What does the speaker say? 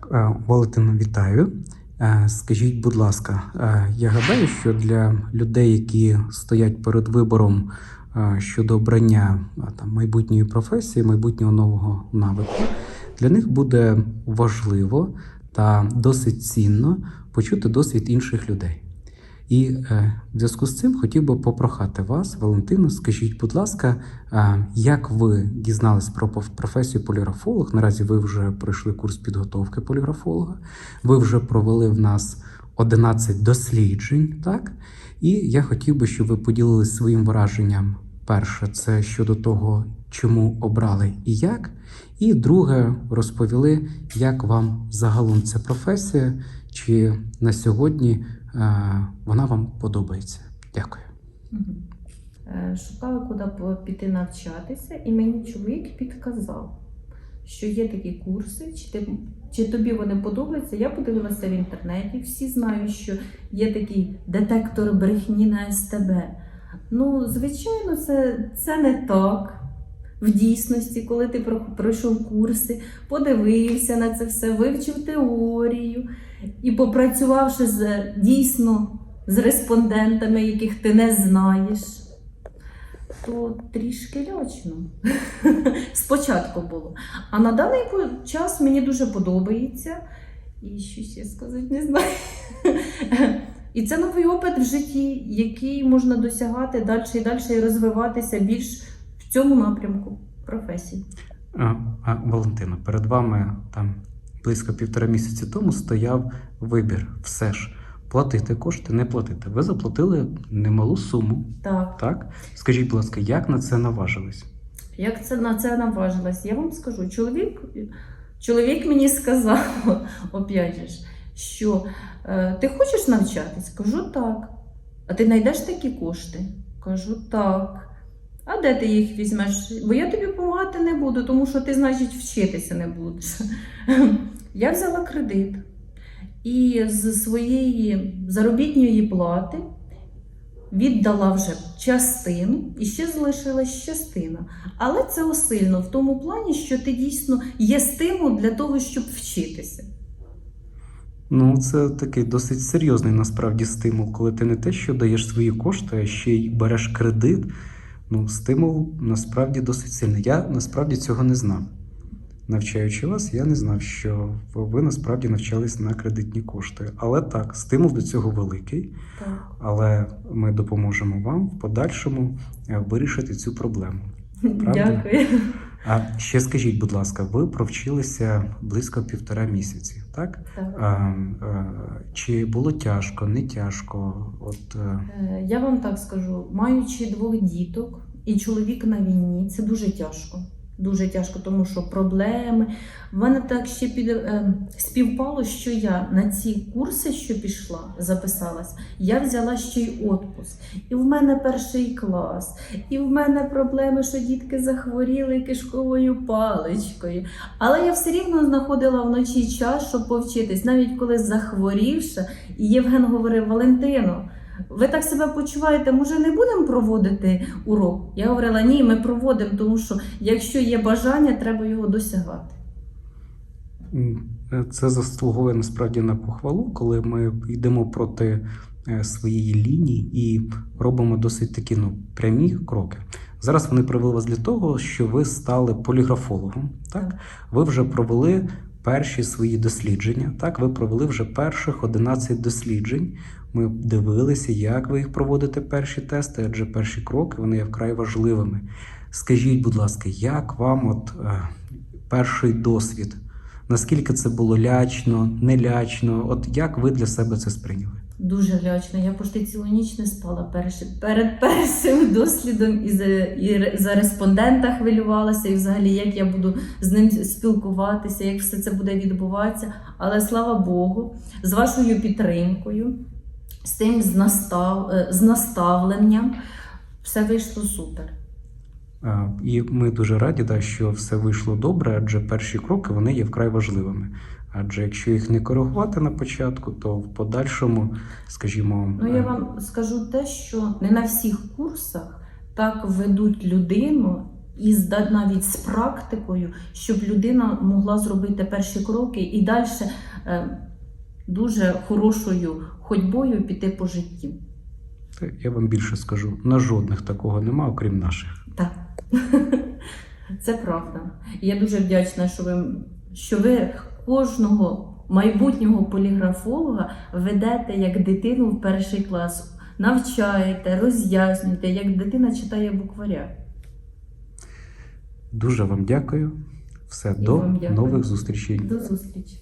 Так, е, Валентину, вітаю. Е, Скажіть, будь ласка, е, я гадаю, що для людей, які стоять перед вибором щодо обрання там, майбутньої професії, майбутнього нового навику, для них буде важливо та досить цінно почути досвід інших людей. І е, в зв'язку з цим хотів би попрохати вас, Валентину, скажіть, будь ласка, е, як ви дізнались про професію поліграфолог? Наразі ви вже пройшли курс підготовки поліграфолога, ви вже провели в нас 11 досліджень, так? І я хотів би, щоб ви поділилися своїм враженням. Перше, це щодо того, чому обрали і як. І друге, розповіли, як вам загалом ця професія, чи на сьогодні е, вона вам подобається. Дякую. Е, Шукала, куди піти навчатися, і мені чоловік підказав, що є такі курси, чи, ти, чи тобі вони подобаються. Я подивилася в інтернеті, всі знають, що є такий детектор брехні на СТБ. Ну, звичайно, це, це не так. В дійсності, коли ти пройшов курси, подивився на це все, вивчив теорію і попрацювавши з дійсно з респондентами, яких ти не знаєш, то трішки лячно. Спочатку було. А на даний час мені дуже подобається. І що ще сказати, не знаю. І це новий опит в житті, який можна досягати далі і далі і розвиватися більш в цьому напрямку професії. Валентина, перед вами там близько півтора місяці тому стояв вибір. Все ж платити кошти, не платити. Ви заплатили немалу суму, Так. так? Скажіть, будь ласка, як на це наважились? Як це на це наважилась? Я вам скажу, чоловік, чоловік мені сказав, опять же, ж, що е, ти хочеш навчатись? Кажу так. А ти знайдеш такі кошти? Кажу так. А де ти їх візьмеш? Бо я тобі допомагати не буду, тому що ти, значить, вчитися не будеш. Я взяла кредит і з своєї заробітної плати віддала вже частину і ще залишилась частина. Але це осильно в тому плані, що ти дійсно є стимул для того, щоб вчитися. Ну, це такий досить серйозний насправді стимул, коли ти не те, що даєш свої кошти, а ще й береш кредит. Ну, стимул насправді досить сильний. Я насправді цього не знав. Навчаючи вас, я не знав, що ви насправді навчались на кредитні кошти. Але так, стимул до цього великий. Так. але ми допоможемо вам в подальшому е, вирішити цю проблему. Правда? Дякую. А ще скажіть, будь ласка, ви провчилися близько півтора місяці, так? Так. А, а, чи було тяжко, не тяжко? От е, Е, Я вам так скажу, маючи двох діток і чоловік на війні, це дуже тяжко. Дуже тяжко, тому що проблеми. В мене так ще під, е, співпало, що я на ці курси, що пішла, записалась, я взяла ще й отпуск. І в мене перший клас, і в мене проблеми, що дітки захворіли кишковою паличкою. Але я все рівно знаходила вночі час, щоб повчитись, навіть коли захворівша, і Євген говорив: Валентино, ви так себе почуваєте, може не будемо проводити урок? Я говорила, ні, ми проводимо, тому що якщо є бажання, треба його досягати. це заслуговує насправді на похвалу, коли ми йдемо проти е, своєї лінії і робимо досить такі ну, прямі кроки. Зараз вони привели вас для того, що ви стали поліграфологом. Так. Ви вже провели перші свої дослідження. Так, ви провели вже перших 11 досліджень. Ми дивилися, як ви їх проводите перші тести, адже перші кроки вони є вкрай важливими. Скажіть, будь ласка, як вам от е, перший досвід? Наскільки це було лячно, не лячно? От як ви для себе це сприйняли? Дуже лячно. Я почти цілу ніч не спала перші, перед першим дослідом і за, і за респондента хвилювалася, і взагалі як я буду з ним спілкуватися, як все це буде відбуватися. Але слава Богу, з вашою підтримкою, з тим з, настав, е, з наставленням, все вийшло супер. І ми дуже раді, да, що все вийшло добре, адже перші кроки вони є вкрай важливими. Адже якщо їх не коригувати на початку, то в подальшому, скажімо, Ну, я е, вам скажу те, що не на всіх курсах так ведуть людину і навіть з практикою, щоб людина могла зробити перші кроки і далі дуже хорошою ходьбою піти по житті. Я вам більше скажу, на жодних такого нема, окрім наших. Так. Це правда. І я дуже вдячна, що ви, що ви кожного майбутнього поліграфолога ведете як дитину в перший клас, навчаєте, роз'яснюєте, як дитина читає букваря. Дуже вам дякую. Все, І до дякую. нових зустрічей. До зустрічі!